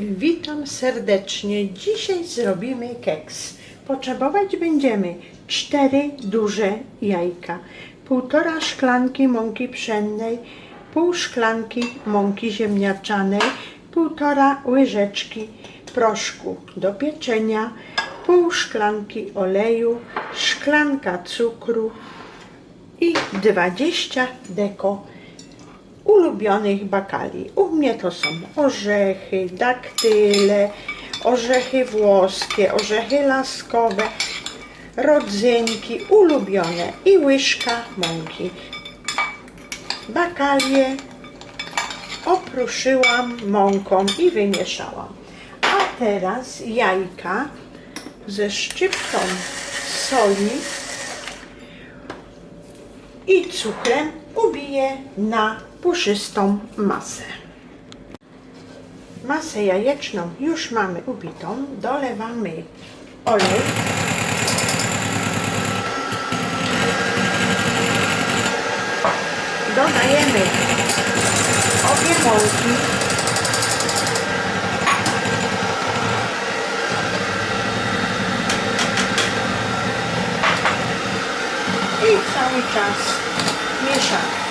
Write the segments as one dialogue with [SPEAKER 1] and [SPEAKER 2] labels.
[SPEAKER 1] Witam serdecznie. Dzisiaj zrobimy keks. Potrzebować będziemy cztery duże jajka, półtora szklanki mąki pszennej, pół szklanki mąki ziemniaczanej, półtora łyżeczki proszku do pieczenia, pół szklanki oleju, szklanka cukru i 20 deko ulubionych bakali. U mnie to są orzechy, daktyle, orzechy włoskie, orzechy laskowe, rodzynki ulubione i łyżka mąki. Bakalie opruszyłam mąką i wymieszałam. A teraz jajka ze szczyptą soli i cukrem ubiję na puszystą masę. Masę jajeczną już mamy ubitą. Dolewamy olej. Dodajemy obie mąki. I cały czas mieszamy.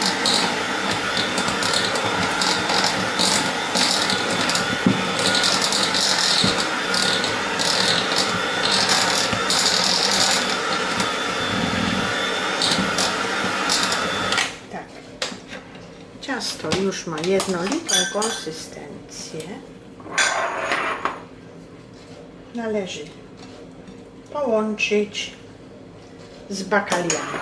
[SPEAKER 1] Ciasto już ma jednolitą konsystencję. Należy połączyć z bakaliami.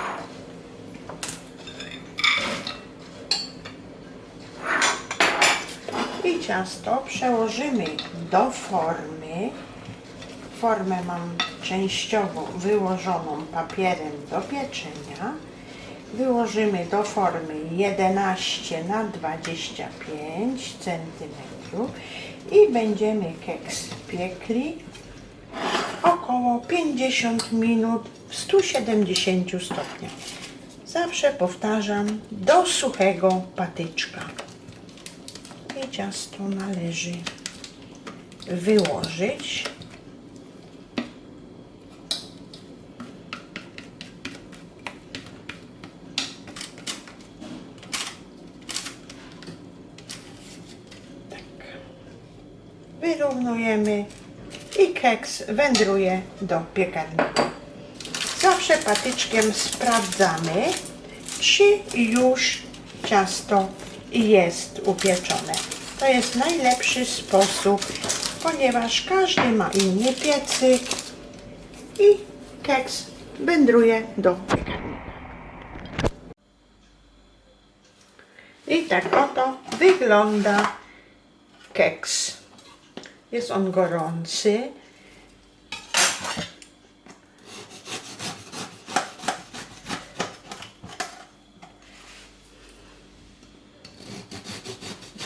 [SPEAKER 1] I ciasto przełożymy do formy. Formę mam częściowo wyłożoną papierem do pieczenia. Wyłożymy do formy 11 na 25 cm i będziemy keks piekli około 50 minut w 170 stopniach. Zawsze powtarzam do suchego patyczka. I ciasto należy wyłożyć. Wyrównujemy i keks wędruje do piekarnika. Zawsze patyczkiem sprawdzamy, czy już ciasto jest upieczone. To jest najlepszy sposób, ponieważ każdy ma inny piecyk i keks wędruje do piekarnika. I tak oto wygląda keks. Jest on gorący.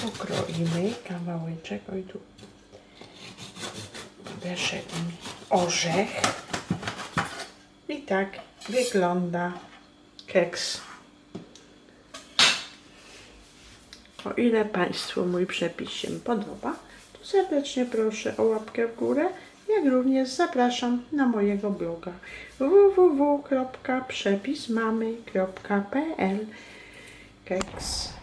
[SPEAKER 1] Pokroimy kawałeczek. Oj tu weszedł mi orzech. I tak wygląda keks. O ile Państwu mój przepis się podoba, serdecznie proszę o łapkę w górę, jak również zapraszam na mojego bloga www.przepismamy.pl Keks